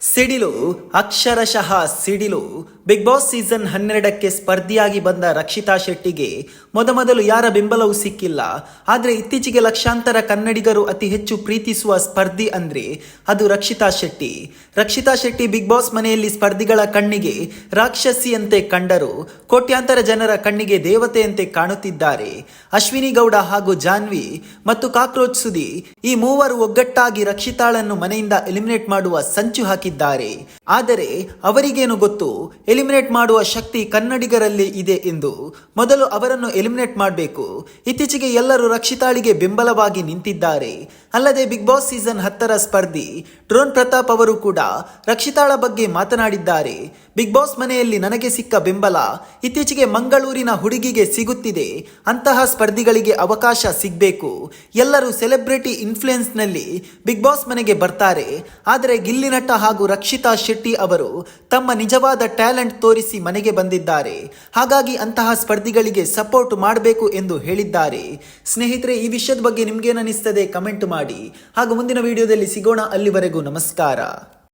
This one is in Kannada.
ಸಿಡಿಲು ಅಕ್ಷರಶಃ ಸಿಡಿಲು ಬಿಗ್ ಬಾಸ್ ಸೀಸನ್ ಹನ್ನೆರಡಕ್ಕೆ ಸ್ಪರ್ಧಿಯಾಗಿ ಬಂದ ರಕ್ಷಿತಾ ಶೆಟ್ಟಿಗೆ ಮೊದಮೊದಲು ಯಾರ ಬೆಂಬಲವೂ ಸಿಕ್ಕಿಲ್ಲ. ಆದರೆ ಇತ್ತೀಚೆಗೆ ಲಕ್ಷಾಂತರ ಕನ್ನಡಿಗರು ಅತಿ ಹೆಚ್ಚು ಪ್ರೀತಿಸುವ ಸ್ಪರ್ಧಿ ಅಂದ್ರೆ ಅದು ರಕ್ಷಿತಾ ಶೆಟ್ಟಿ. ರಕ್ಷಿತಾ ಶೆಟ್ಟಿ ಬಿಗ್ ಬಾಸ್ ಮನೆಯಲ್ಲಿ ಸ್ಪರ್ಧಿಗಳ ಕಣ್ಣಿಗೆ ರಾಕ್ಷಸಿಯಂತೆ ಕಂಡರು. ಕೋಟ್ಯಾಂತರ ಜನರ ಕಣ್ಣಿಗೆ ದೇವತೆಯಂತೆ ಕಾಣುತ್ತಿದ್ದಾರೆ. ಅಶ್ವಿನಿ ಗೌಡ ಹಾಗೂ ಜಾನ್ವಿ ಮತ್ತು ಕಾಕ್ರೋಚ್ ಸುದಿ ಈ ಮೂವರು ಒಗ್ಗಟ್ಟಾಗಿ ರಕ್ಷಿತಾಳನ್ನು ಮನೆಯಿಂದ ಎಲಿಮಿನೇಟ್ ಮಾಡುವ ಸಂಚು ಹಾಕಿದ್ದಾರೆ. ಆದರೆ ಅವರಿಗೇನು ಗೊತ್ತು? ಎಲಿಮಿನೇಟ್ ಮಾಡುವ ಶಕ್ತಿ ಕನ್ನಡಿಗರಲ್ಲಿ ಇದೆ ಎಂದು. ಮೊದಲು ಅವರನ್ನು ಎಲಿಮಿನೇಟ್ ಮಾಡಬೇಕು. ಇತ್ತೀಚೆಗೆ ಎಲ್ಲರೂ ರಕ್ಷಿತಾಳಿಗೆ ಬೆಂಬಲವಾಗಿ ನಿಂತಿದ್ದಾರೆ. ಅಲ್ಲದೆ ಬಿಗ್ ಬಾಸ್ ಸೀಸನ್ ಹತ್ತರ ಸ್ಪರ್ಧಿ ಡ್ರೋನ್ ಪ್ರತಾಪ್ ಅವರು ಕೂಡ ರಕ್ಷಿತಾಳ ಬಗ್ಗೆ ಮಾತನಾಡಿದ್ದಾರೆ. ಬಿಗ್ ಬಾಸ್ ಮನೆಯಲ್ಲಿ ನನಗೆ ಸಿಕ್ಕ ಬೆಂಬಲ ಇತ್ತೀಚೆಗೆ ಮಂಗಳೂರಿನ ಹುಡುಗಿಗೆ ಸಿಗುತ್ತಿದೆ. ಅಂತಹ ಸ್ಪರ್ಧಿಗಳಿಗೆ ಅವಕಾಶ ಸಿಗಬೇಕು. ಎಲ್ಲರೂ ಸೆಲೆಬ್ರಿಟಿ ಇನ್ಫ್ಲುಯೆನ್ಸ್ನಲ್ಲಿ ಬಿಗ್ ಬಾಸ್ ಮನೆಗೆ ಬರ್ತಾರೆ. ಆದರೆ ಗಿಲ್ಲಿ ನಟ ಹಾಗೂ ರಕ್ಷಿತಾ ಶೆಟ್ಟಿ ಅವರು ತಮ್ಮ ನಿಜವಾದ ಟ್ಯಾಲೆಂಟ್ ತೋರಿಸಿ ಮನೆಗೆ ಬಂದಿದ್ದಾರೆ. ಹಾಗಾಗಿ ಅಂತಹ ಸ್ಪರ್ಧಿಗಳಿಗೆ ಸಪೋರ್ಟ್ ಮಾಡಬೇಕು ಎಂದು ಹೇಳಿದ್ದಾರೆ. ಸ್ನೇಹಿತರೆ, ಈ ವಿಷಯದ ಬಗ್ಗೆ ನಿಮ್ಗೇನಿಸ್ತದೆ ಕಮೆಂಟ್ ಮಾಡಿ. ಹಾಗೂ ಮುಂದಿನ ವಿಡಿಯೋದಲ್ಲಿ ಸಿಗೋಣ. ಅಲ್ಲಿವರೆಗೂ ನಮಸ್ಕಾರ.